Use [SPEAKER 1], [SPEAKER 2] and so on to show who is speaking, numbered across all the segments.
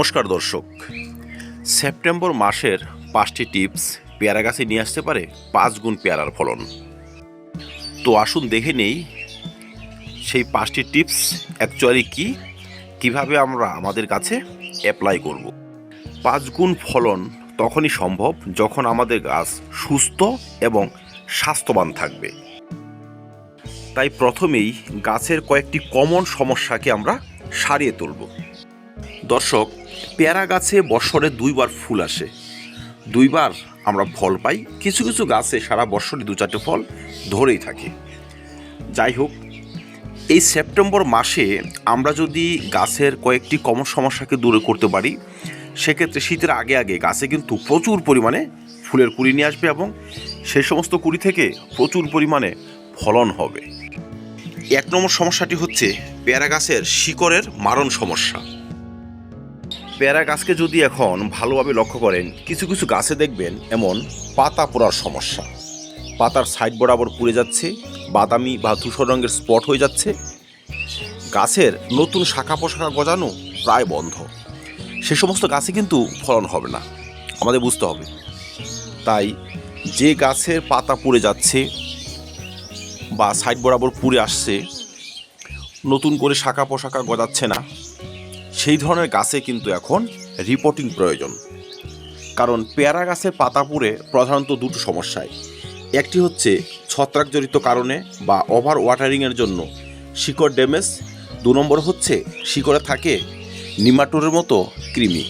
[SPEAKER 1] নমস্কার দর্শক। সেপ্টেম্বর মাসের পাঁচটি টিপস পেয়ারা গাছে নিয়ে আসতে পারে পাঁচ গুণ পেয়ারার ফলন। তো আসুন দেখে নেই, সেই পাঁচটি টিপস অ্যাকচুয়ালি কি? কীভাবে আমরা আমাদের কাছে অ্যাপ্লাই করব? পাঁচ গুণ ফলন তখনই সম্ভব যখন আমাদের গাছ সুস্থ এবং স্বাস্থ্যবান থাকবে। তাই প্রথমেই গাছের কয়েকটি কমন সমস্যাকে আমরা সারিয়ে তুলব। দর্শক, পেয়ারা গাছে বৎসরে দুইবার ফুল আসে। দুইবার আমরা ফল পাই, কিছু কিছু গাছে সারা বৎসরে দু চারটে ফল ধরেই থাকে। যাই হোক, এই সেপ্টেম্বর মাসে আমরা যদি গাছের কয়েকটি কমন সমস্যাকে দূরে করতে পারি, সেক্ষেত্রে শীতের আগে আগে গাছে কিন্তু প্রচুর পরিমাণে ফুলের কুড়ি নিয়ে আসবে এবং সেই সমস্ত কুড়ি থেকে প্রচুর পরিমাণে ফলন হবে। এক নম্বর সমস্যাটি হচ্ছে পেয়ারা গাছের শিকড়ের মারণ সমস্যা। পেয়ারা গাছকে যদি এখন ভালোভাবে লক্ষ্য করেন, কিছু কিছু গাছে দেখবেন এমন পাতা পোড়ার সমস্যা। পাতার সাইড বরাবর পুড়ে যাচ্ছে, বাদামি বা ধূসর রঙের স্পট হয়ে যাচ্ছে। গাছের নতুন শাখা পোশাখা গজানো প্রায় বন্ধ। সে সমস্ত গাছে কিন্তু ফলন হবে না, আমাদের বুঝতে হবে। তাই যে গাছের পাতা পুড়ে যাচ্ছে বা সাইড বরাবর পুড়ে আসছে, নতুন করে শাখা পোশাখা গজাচ্ছে না সেই ধরনের গাছে কিন্তু এখন রিপোর্টিং প্রয়োজন। কারণ পেয়ারা গাছের পাতা পুড়ে প্রধানত দুটো সমস্যায় একটি হচ্ছে ছত্রাকজনিত কারণে বা ওভার ওয়াটারিংয়ের জন্য শিকড় ড্যামেজ। দু নম্বর হচ্ছে শিকড়ে থাকে নিমাটোরের মতো কৃমি।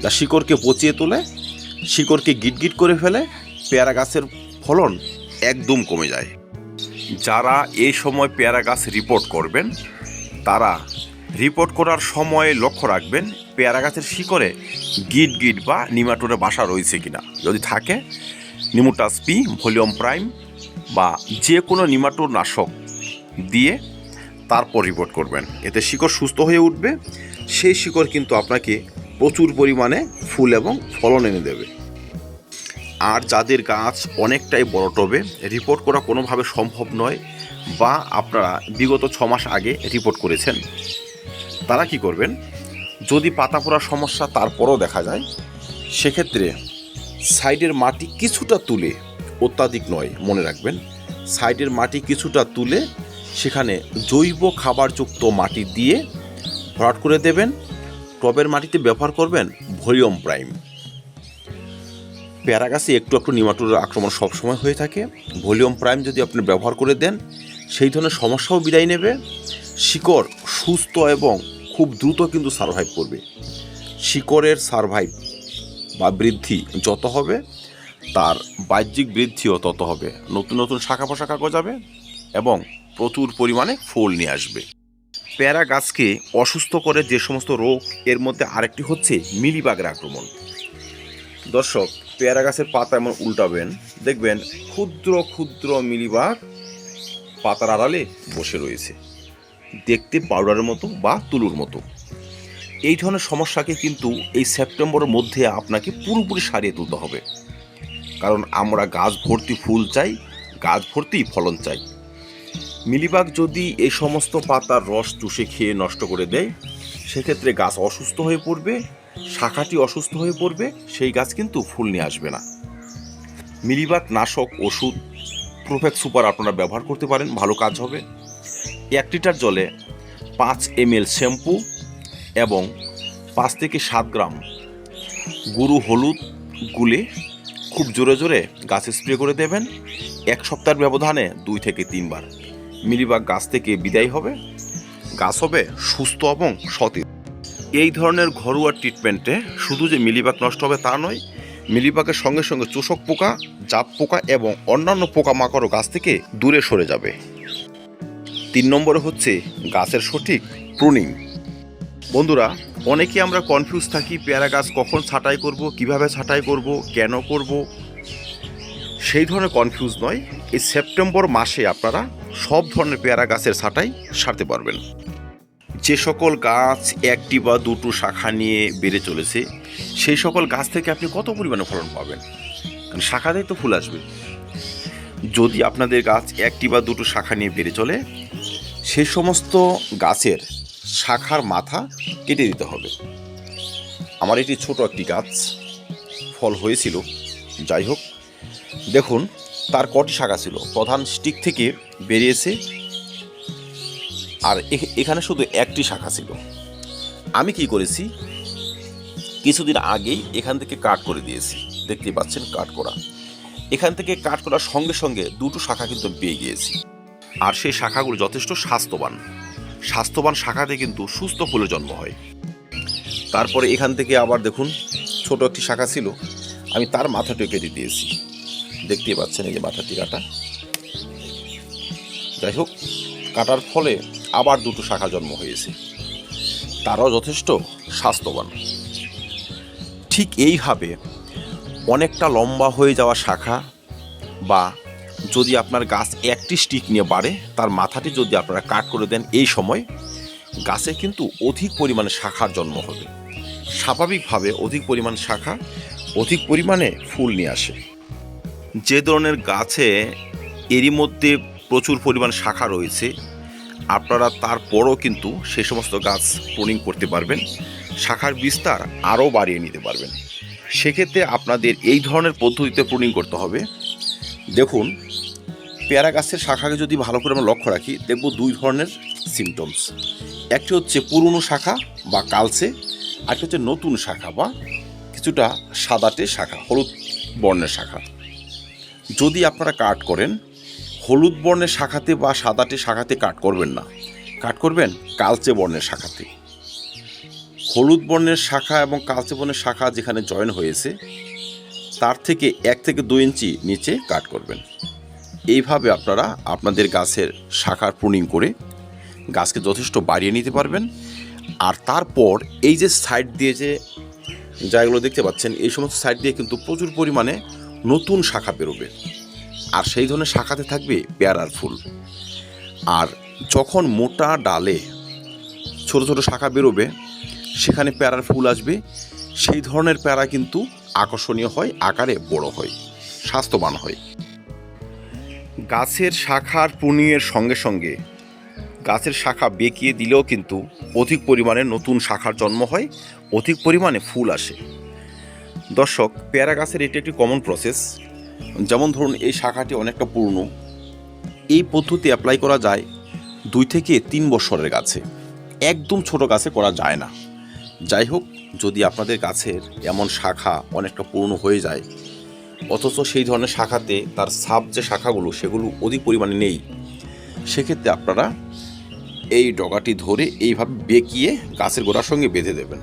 [SPEAKER 1] যা শিকড়কে পচিয়ে তোলে, শিকড়কে গিটগিট করে ফেলে, পেয়ারা গাছের ফলন একদম কমে যায়। যারা এই সময় পেয়ারা গাছ রিপোর্ট করবেন, তারা রিপোর্ট করার সময় লক্ষ্য রাখবেন, পেয়ারা গাছের শিকড়ে গিট গিট বা নিমাটোরে বাসা রয়েছে কিনা। যদি থাকে নিমোটাস পি ভলিউম প্রাইম বা যে কোনো নিমাটোর নাশক দিয়ে তারপর রিপোর্ট করবেন। এতে শিকড় সুস্থ হয়ে উঠবে, সেই শিকড় কিন্তু আপনাকে প্রচুর পরিমাণে ফুল এবং ফলন এনে দেবে। আর যাদের গাছ অনেকটাই বড় টবে, রিপোর্ট করা কোনোভাবে সম্ভব নয় বা আপনারা বিগত ছ মাস আগে রিপোর্ট করেছেন। তারা কি করবেন? যদি পাতা পড়ার সমস্যা তারপরও দেখা যায়, সেক্ষেত্রে সাইডের মাটি কিছুটা তুলে, অত্যাধিক নয়, মনে রাখবেন, সাইডের মাটি কিছুটা তুলে সেখানে জৈব খাবারযুক্ত মাটি দিয়ে ভরাট করে দেবেন। টবের মাটিতে ব্যবহার করবেন ভলিউম প্রাইম। পেয়ারা গাছে একটু একটু নিমাটোর আক্রমণ সবসময় হয়ে থাকে। ভলিউম প্রাইম যদি আপনি ব্যবহার করে দেন, সেই ধরনের সমস্যাও বিদায় নেবে। শিকড় সুস্থ এবং খুব দ্রুত কিন্তু সার্ভাইভ করবে। শিকড়ের সার্ভাইভ বা বৃদ্ধি যত হবে, তার বাহ্যিক বৃদ্ধিও তত হবে। নতুন নতুন শাখা পোশাখা গজাবে এবং প্রচুর পরিমাণে ফুল নিয়ে আসবে। প্যারা গাছকে অসুস্থ করে যে সমস্ত রোগ, এর মধ্যে আরেকটি হচ্ছে মিলিবাগের আক্রমণ। দর্শক, পেয়ারা গাছের পাতা এমন উল্টাবেন, দেখবেন ক্ষুদ্র ক্ষুদ্র মিলিবাগ পাতার আড়ালে বসে রয়েছে। দেখতে পাউডারের মতো বা তুলুর মতো। এই ধরনের সমস্যাকে কিন্তু এই সেপ্টেম্বরের মধ্যে আপনাকে পুরোপুরি সারিয়ে তুলতে হবে। কারণ আমরা গাছ ভর্তি ফুল চাই, গাছ ভর্তি ফলন চাই। মিলিবাগ যদি এই সমস্ত পাতার রস চুষে খেয়ে নষ্ট করে দেয়, সেক্ষেত্রে গাছ অসুস্থ হয়ে পড়বে, শাখাটি অসুস্থ হয়ে পড়বে, সেই গাছ কিন্তু ফুল নিয়ে আসবে না। মিলিবাগ নাশক ওষুধ প্রোফেক্ট সুপার আপনারা ব্যবহার করতে পারেন, ভালো কাজ হবে। এক লিটার জলে পাঁচ এম শ্যাম্পু এবং পাঁচ থেকে সাত গ্রাম গুরু হলুদ গুলে খুব জোরে জোরে গাছে স্প্রে করে দেবেন। এক সপ্তাহের ব্যবধানে দুই থেকে তিনবার। মিলিবাগ গাছ থেকে বিদায় হবে। গাছ হবে সুস্থ এবং সতেজ। এই ধরনের ঘরোয়া ট্রিটমেন্টে শুধু যে মিলিবাগ নষ্ট হবে তা নয়, মিলিবাগের সঙ্গে সঙ্গে চোষক পোকা জাপ পোকা এবং অন্যান্য পোকামাকড়ও গাছ থেকে দূরে সরে যাবে। তিন নম্বরে হচ্ছে গাছের সঠিক প্রুনিং। বন্ধুরা, অনেকে আমরা কনফিউজ থাকি, পেয়ারা গাছ কখন ছাঁটাই করব, কীভাবে ছাঁটাই করব, কেন করব। সেই ধরনের কনফিউজ নয়, এই সেপ্টেম্বর মাসে আপনারা সব ধরনের পেয়ারা গাছের ছাঁটাই সারতে পারবেন। যে সকল গাছ একটি বা দুটো শাখা নিয়ে বেড়ে চলেছে, সেই সকল গাছ থেকে আপনি কত পরিমাণে ফলন পাবেন? কারণ শাখাতেই তো ফুল আসবে। যদি আপনাদের গাছ একটি বা দুটো শাখা নিয়ে বেড়ে চলে সেই সমস্ত গাছের শাখার মাথা কেটে দিতে হবে। আমার এটি ছোট একটি গাছ ফল হয়েছিল। যাই হোক, দেখুন, তার কটি শাখা ছিল। প্রধান স্টিক থেকে বেরিয়েছে। আর এখ- এখানে শুধু একটি শাখা ছিল। আমি কি করেছি? কিছুদিন আগেই এখান থেকে কাট করে দিয়েছি। দেখতে পাচ্ছেন কাট করা। এখান থেকে কাট করার সঙ্গে সঙ্গে দুটো শাখা কিন্তু পেয়ে গিয়েছি। আর সেই শাখাগুলো যথেষ্ট স্বাস্থ্যবান। স্বাস্থ্যবান শাখাতে কিন্তু সুস্থ ফুলের জন্ম হয়। তারপরে এখান থেকে আবার দেখুন, ছোট একটি শাখা ছিল, আমি তার মাথাটা কেটে দিয়েছি। দেখতেই পাচ্ছেন এই যে মাথাটি কাটা। যাই হোক, কাটার ফলে আবার দুটো শাখা জন্ম হয়েছে। তারাও যথেষ্ট স্বাস্থ্যবান। ঠিক এইভাবে অনেকটা লম্বা হয়ে যাওয়া শাখা বা যদি আপনার গাছ একটি স্টিক নিয়ে বাড়ে, তার মাথাটি যদি আপনারা কাট করে দেন এই সময়, গাছে কিন্তু অধিক পরিমাণে শাখার জন্ম হবে। স্বাভাবিকভাবে অধিক পরিমাণ শাখা, অধিক পরিমাণে ফুল নিয়ে আসে। যে ধরনের গাছে এরই মধ্যে প্রচুর পরিমাণ শাখা রয়েছে, আপনারা তারপরও কিন্তু সে সমস্ত গাছ প্রুনিং করতে পারবেন, শাখার বিস্তার আরও বাড়িয়ে নিতে পারবেন। সেক্ষেত্রে আপনাদের এই ধরনের পদ্ধতিতে প্রুনিং করতে হবে। দেখুন, পেয়ারা গাছের শাখাকে যদি ভালো করে আমরা লক্ষ্য রাখি, দেখব দুই ধরনের সিমটমস একটি হচ্ছে পুরনো শাখা বা কালচে, আরেকটি হচ্ছে নতুন শাখা বা কিছুটা সাদাটে শাখা, হলুদ বর্ণের শাখা। যদি আপনারা কাট করেন, হলুদ বর্ণের শাখাতে বা সাদাটে শাখাতে কাট করবেন না। কাট করবেন কালচে বর্ণের শাখাতে। হলুদ বর্ণের শাখা এবং কালচে বর্ণের শাখা যেখানে জয়েন হয়েছে তার থেকে এক থেকে দুই ইঞ্চি নিচে কাট করবেন। এইভাবে আপনারা আপনাদের গাছের শাখার প্রুনিং করে গাছকে যথেষ্ট বাড়িয়ে নিতে পারবেন। আর তারপর এই যে সাইড দিয়ে যে জায়গাগুলো দেখতে পাচ্ছেন, এই সমস্ত সাইড দিয়ে কিন্তু প্রচুর পরিমাণে নতুন শাখা বেরোবে। আর সেই ধরনের শাখাতে থাকবে পেয়ারার ফুল। আর যখন মোটা ডালে ছোট ছোট শাখা বেরোবে, সেখানে প্যারার ফুল আসবে। সেই ধরনের প্যারা কিন্তু আকর্ষণীয় হয়, আকারে বড় হয়, স্বাস্থ্যবান হয়। গাছের শাখার পুনিয়ের সঙ্গে সঙ্গে গাছের শাখা বেঁকিয়ে দিলেও কিন্তু অধিক পরিমাণে নতুন শাখার জন্ম হয়, অধিক পরিমাণে ফুল আসে। দর্শক, পেয়ারা গাছের এটি একটি কমন প্রসেস যেমন ধরুন, এই শাখাটি অনেকটা পুরনো। এই পদ্ধতি অ্যাপ্লাই করা যায় দুই থেকে তিন বছরের গাছে। একদম ছোট গাছে করা যায় না। যাই হোক, যদি আপনাদের গাছের এমন শাখা অনেকটা পুরনো হয়ে যায়, অথচ সেই ধরনের শাখাতে তার সাব যে শাখাগুলো, সেগুলো অধিক পরিমাণে নেই, সেক্ষেত্রে আপনারা এই ডগাটি ধরে এইভাবে বেঁকিয়ে গাছের গোড়ার সঙ্গে বেঁধে দেবেন।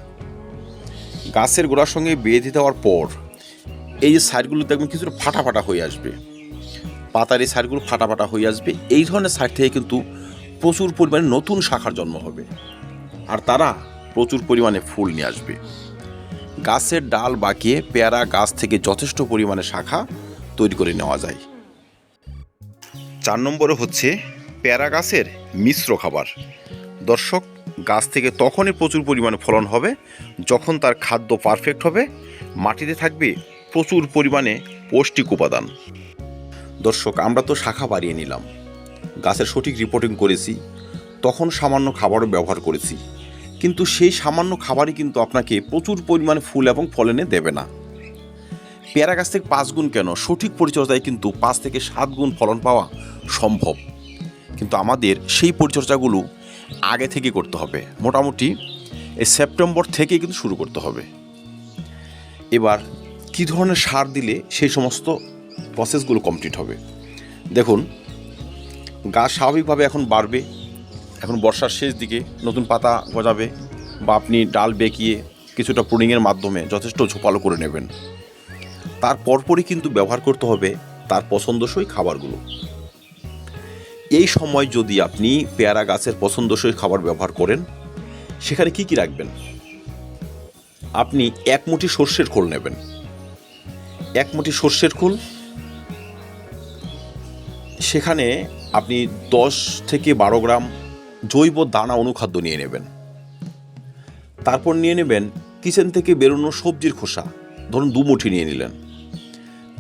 [SPEAKER 1] গাছের গোড়ার সঙ্গে বেঁধে দেওয়ার পর এই যে সাইডগুলো দেখবেন কিছুটা ফাটা ফাটা হয়ে আসবে। পাতার এই সাইডগুলো ফাটা ফাটা হয়ে আসবে। এই ধরনের সাইড থেকে কিন্তু প্রচুর পরিমাণে নতুন শাখার জন্ম হবে। আর তারা প্রচুর পরিমাণে ফুল নিয়ে আসবে। গাছের ডাল বাঁকিয়ে পেয়ারা গাছ থেকে যথেষ্ট পরিমাণে শাখা তৈরি করে নেওয়া যায়। চার নম্বরে হচ্ছে পেয়ারা গাছের মিশ্র খাবার। দর্শক, গাছ থেকে তখনই প্রচুর পরিমাণে ফলন হবে যখন তার খাদ্য পারফেক্ট হবে, মাটিতে থাকবে প্রচুর পরিমাণে পৌষ্টিক উপাদান। দর্শক, আমরা তো শাখা বাড়িয়ে নিলাম। গাছের সঠিক রিপোর্টিং করেছি, তখন সামান্য খাবারও ব্যবহার করেছি। কিন্তু সেই সামান্য খাবারই কিন্তু আপনাকে প্রচুর পরিমাণে ফুল এবং ফল এনে দেবে না। পেয়ারা গাছ থেকে পাঁচ গুণ কেন? সঠিক পরিচর্যায় কিন্তু পাঁচ থেকে সাত গুণ ফলন পাওয়া সম্ভব। কিন্তু আমাদের সেই পরিচর্যাগুলো আগে থেকে করতে হবে। মোটামুটি এই সেপ্টেম্বর থেকে কিন্তু শুরু করতে হবে। এবার কী ধরনের সার দিলে সেই সমস্ত প্রসেসগুলো কমপ্লিট হবে? দেখুন, গাছ স্বাভাবিকভাবে এখন বাড়বে। এখন বর্ষার শেষ দিকে নতুন পাতা গজাবে বা আপনি ডাল বেঁকিয়ে কিছুটা প্রুনিংয়ের মাধ্যমে যথেষ্ট ঝোপালো করে নেবেন। তার পরপরই কিন্তু ব্যবহার করতে হবে তার পছন্দসই খাবারগুলো। এই সময় যদি আপনি পেয়ারা গাছের পছন্দসই খাবার ব্যবহার করেন, সেখানে কি কি রাখবেন? আপনি এক মুঠি সর্ষের খোল নেবেন। এক মুঠি সর্ষের খোল। সেখানে আপনি দশ থেকে বারো গ্রাম জৈব দানা অনুখাদ্য নিয়ে নেবেন। তারপর নিয়ে নেবেন কিচেন থেকে বেরোনো সবজির খোসা। ধরুন দু মুঠি নিয়ে নিলেন।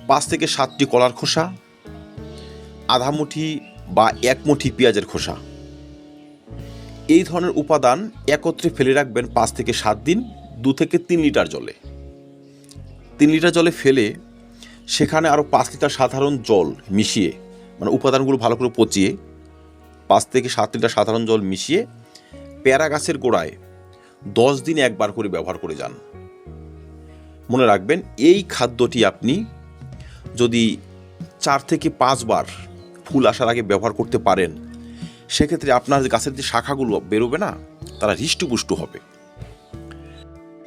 [SPEAKER 1] পাঁচ থেকে সাতটি কলার খোসা, আধা মুঠি বা এক মুঠি পেঁয়াজের খোসা। এই ধরনের উপাদান একত্রে ফেলে রাখবেন পাঁচ থেকে সাত দিন,
[SPEAKER 2] দু থেকে তিন লিটার জলে। তিন লিটার জলে ফেলে সেখানে আরও পাঁচ লিটার সাধারণ জল মিশিয়ে মানে উপাদানগুলো ভালো করে পচিয়ে পাঁচ থেকে সাত লিটার সাধারণ জল মিশিয়ে পেয়ারা গাছের গোড়ায় দশ দিন একবার করে ব্যবহার করে যান। মনে রাখবেন, এই খাদ্যটি আপনি যদি চার থেকে পাঁচবার ফুল আসার আগে ব্যবহার করতে পারেন, সেক্ষেত্রে আপনার গাছের যে শাখাগুলো বেরোবে না, তারা হৃষ্টপুষ্ট হবে।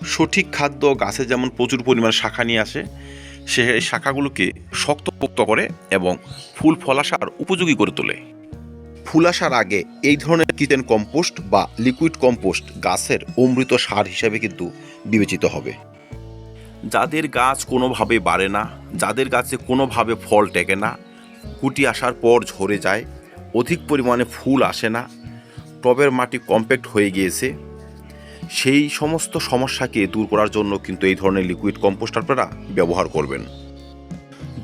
[SPEAKER 2] সঠিক খাদ্য গাছে যেমন প্রচুর পরিমাণ শাখা নিয়ে আসে, সে শাখাগুলোকে শক্তপোক্ত করে এবং ফুল ফল আসার উপযোগী করে তোলে। ফুল আসার আগে এই ধরনের কিচেন কম্পোস্ট বা লিকুইড কম্পোস্ট গাছের অমৃত সার হিসেবে কিন্তু বিবেচিত হবে।
[SPEAKER 1] যাদের গাছ কোনোভাবে বাড়ে না, যাদের গাছে কোনোভাবে ফল টেকে না, কুটি আসার পর ঝরে যায়, অধিক পরিমাণে ফুল আসে না, টবের মাটি কম্প্যাক্ট হয়ে গিয়েছে, সেই সমস্ত সমস্যাকে দূর করার জন্য কিন্তু এই ধরনের লিকুইড কম্পোস্ট আপনারা ব্যবহার করবেন।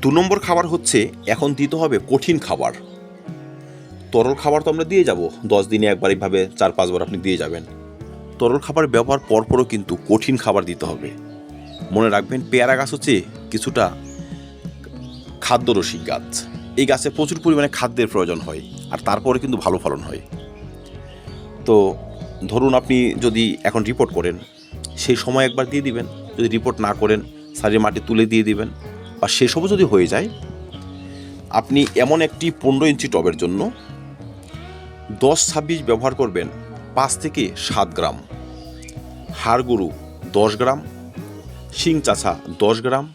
[SPEAKER 2] দু নম্বর খাবার হচ্ছে, এখন দিতে হবে কঠিন খাবার। তরল খাবার তো আমরা দিয়ে যাব। দশ দিনে একবার এইভাবে চার পাঁচবার আপনি দিয়ে যাবেন। তরল খাবার ব্যবহার পরপরও কিন্তু কঠিন খাবার দিতে হবে। মনে রাখবেন, পেয়ারা গাছ হচ্ছে কিছুটা খাদ্যরসিক গাছ। এই গাছে প্রচুর পরিমাণে খাদ্যের প্রয়োজন হয় আর তারপরে কিন্তু ভালো ফলন হয়। তো ধরুন আপনি যদি এখন রিপোর্ট করেন, সেই সময় একবার দিয়ে দিবেন। যদি রিপোর্ট না করেন সারের মাটি তুলে দিয়ে দিবেন বা সেসবও যদি হয়ে যায়, আপনি এমন একটি পনেরো ইঞ্চি টবের জন্য দশ ছাব্বিশ ব্যবহার করবেন পাঁচ থেকে সাত গ্রাম। হাড় গরু দশ গ্রাম, শিং চাছা দশ গ্রাম,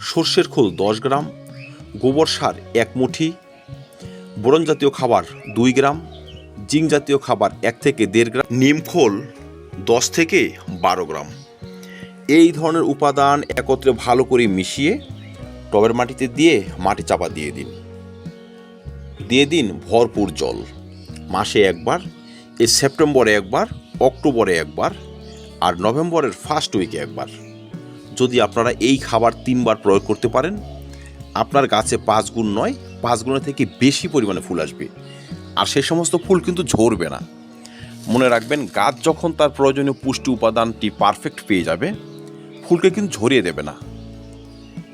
[SPEAKER 2] সর্ষের খোল দশ গ্রাম, গোবর সার এক মুঠি, বোরন জাতীয় খাবার দুই গ্রাম, জিং জাতীয় খাবার এক থেকে দেড় গ্রাম নিমখোল দশ থেকে বারো গ্রাম। এই ধরনের উপাদান একত্রে ভালো করে মিশিয়ে টবের মাটিতে দিয়ে মাটি চাপা দিয়ে দিন। দিয়ে দিন ভরপুর জল। মাসে একবার এই সেপ্টেম্বরে একবার, অক্টোবরে একবার, আর নভেম্বরের ফার্স্ট উইকে একবার। যদি আপনারা এই খাবার তিনবার প্রয়োগ করতে পারেন, আপনার গাছে পাঁচ গুণ নয়, পাঁচ গুণের থেকে বেশি পরিমাণে ফুল আসবে। আর সেই সমস্ত ফুল কিন্তু ঝরবে না। মনে রাখবেন, গাছ যখন তার প্রয়োজনীয় পুষ্টি উপাদানটি পারফেক্ট পেয়ে যাবে, ফুলকে কিন্তু ঝরিয়ে দেবে না।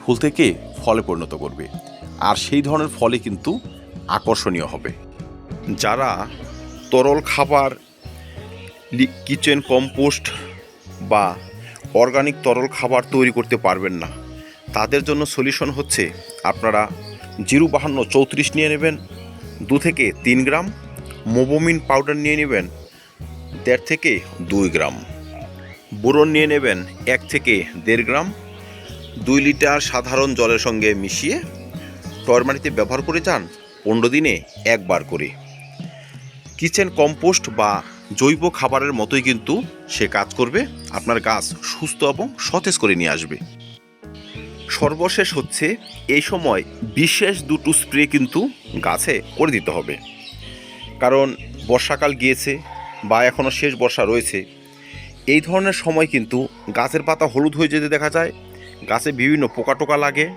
[SPEAKER 2] ফুল থেকে ফলে পরিণত করবে। আর সেই ধরনের ফলে কিন্তু আকর্ষণীয় হবে। যারা তরল খাবার কিচেন কম্পোস্ট বা অর্গানিক তরল খাবার তৈরি করতে পারবেন না। তাদের জন্য সলিউশন হচ্ছে আপনারা জিরো বাহান্ন চৌত্রিশ নিয়ে নেবেন, দু থেকে তিন গ্রাম মোবোমিন পাউডার নিয়ে নেবেন, দেড় থেকে দুই গ্রাম বোরন নিয়ে নেবেন, এক থেকে দেড় গ্রাম দুই লিটার সাধারণ জলের সঙ্গে মিশিয়ে টরমারিতে ব্যবহার করে যান, পনেরো দিনে একবার করে। কিচেন কম্পোস্ট বা জৈব খাবারের মতোই কিন্তু সে কাজ করবে। আপনার গাছ সুস্থ এবং সতেজ করে নিয়ে আসবে। সর্বশেষ হচ্ছে, এই সময় বিশেষ দুটো স্প্রে কিন্তু গাছে করে দিতে হবে। কারণ বর্ষাকাল গিয়েছে বা এখনও শেষ বর্ষা রয়েছে। এই ধরনের সময় কিন্তু গাছের পাতা হলুদ হয়ে যেতে দেখা যায়। গাছে বিভিন্ন পোকা টোকা লাগে।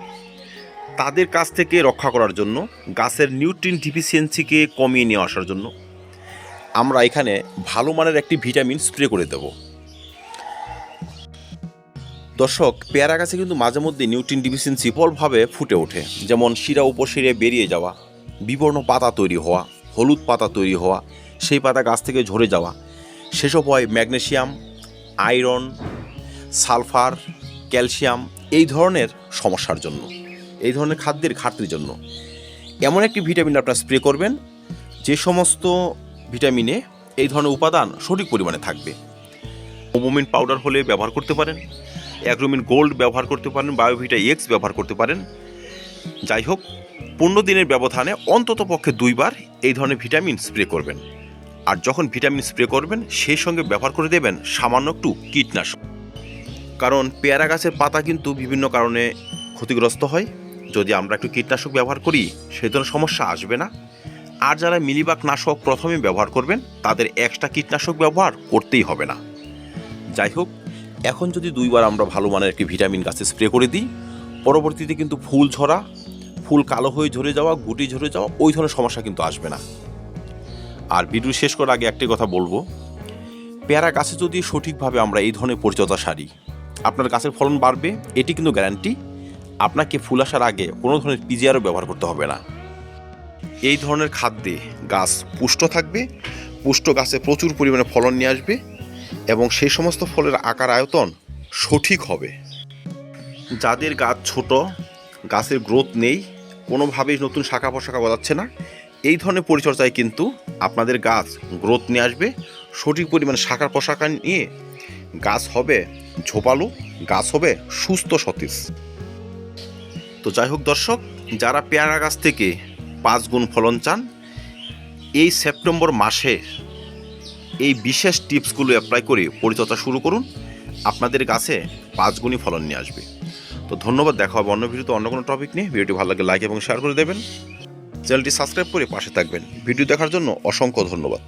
[SPEAKER 2] তাদের কাছ থেকে রক্ষা করার জন্য গাছের নিউট্রিন ডিফিসিয়েন্সিকে কমিয়ে নিয়ে আসার জন্য আমরা এখানে ভালো মানের একটি ভিটামিন স্প্রে করে দেব। দর্শক, পেয়ারা গাছে কিন্তু মাঝে মধ্যে নিউট্রিন ডিফিসিয়েন্সি প্রবলভাবে ফুটে ওঠে। যেমন শিরা উপশিরে বেরিয়ে যাওয়া, বিবর্ণ পাতা তৈরি হওয়া, হলুদ পাতা তৈরি হওয়া, সেই পাতা গাছ থেকে ঝরে যাওয়া, সেসব হয় ম্যাগনেশিয়াম আয়রন, সালফার, ক্যালসিয়াম এই ধরনের সমস্যার জন্য, এই ধরনের খাদ্যের ঘাটতির জন্য। এমন একটি ভিটামিন আপনার স্প্রে করবেন, যে সমস্ত ভিটামিনে এই ধরনের উপাদান সঠিক পরিমাণে থাকবে। ওমোমিন পাউডার হলে ব্যবহার করতে পারেন, অ্যাগ্রোমিন গোল্ড ব্যবহার করতে পারেন, বায়োভিটা এক্স ব্যবহার করতে পারেন। যাই হোক, পনেরো দিনের ব্যবধানে অন্তত পক্ষে দুইবার এই ধরনের ভিটামিন স্প্রে করবেন। আর যখন ভিটামিন স্প্রে করবেন, সেই সঙ্গে ব্যবহার করে দেবেন সামান্য একটু কীটনাশক। কারণ পেয়ারা গাছের পাতা কিন্তু বিভিন্ন কারণে ক্ষতিগ্রস্ত হয়। যদি আমরা একটু কীটনাশক ব্যবহার করি, সেই ধরনের সমস্যা আসবে না। আর যারা মিলিবাগ নাশক প্রথমে ব্যবহার করবেন, তাদের এক্সট্রা কীটনাশক ব্যবহার করতেই হবে না। যাই হোক, এখন যদি দুইবার আমরা ভালো মানের একটি ভিটামিন গাছে স্প্রে করে দিই, পরবর্তীতে কিন্তু ফুল ঝরা, ফুল কালো হয়ে ঝরে যাওয়া, গুটি ঝরে যাওয়া, ওই ধরনের সমস্যা কিন্তু আসবে না। আর ভিডিও শেষ করার আগে একটি কথা বলব, পেয়ারা গাছে যদি সঠিকভাবে আমরা এই ধরনের পরিচর্যা সারি, আপনার গাছের ফলন বাড়বে, এটি কিন্তু গ্যারান্টি আপনাকে ফুল আসার আগে কোনো ধরনের পিজিআরও ব্যবহার করতে হবে না।
[SPEAKER 1] এই ধরনের খাদ্যে গাছ পুষ্ট থাকবে, পুষ্ট গাছে প্রচুর পরিমাণে ফলন নিয়ে আসবে এবং সেই সমস্ত ফলের আকার আয়তন সঠিক হবে। যাদের গাছ ছোট, গাছের গ্রোথ নেই, কোনোভাবেই নতুন শাখা পোশাখা গজাচ্ছে না। এই ধরনের পরিচর্যায় কিন্তু আপনাদের গাছ গ্রোথ নিয়ে আসবে, সঠিক পরিমাণে শাখা পোশাখা নিয়ে গাছ হবে ঝোপালো, গাছ হবে সুস্থ সতেজ। তো যাই হোক দর্শক, যারা পেয়ারা গাছ থেকে পাঁচ গুণ ফলন চান, এই সেপ্টেম্বর মাসে এই বিশেষ টিপসগুলো অ্যাপ্লাই করে পরিচর্যা শুরু করুন, আপনাদের গাছে পাঁচ গুণই ফলন নিয়ে আসবে। তো ধন্যবাদ, দেখা হবে অন্য ভিডিওতে অন্য কোনো টপিক নিয়ে। ভিডিওটি ভালো লাগে লাইক এবং শেয়ার করে দেবেন। চ্যানেলটি সাবস্ক্রাইব করে পাশে থাকবেন। ভিডিও দেখার জন্য অসংখ্য ধন্যবাদ।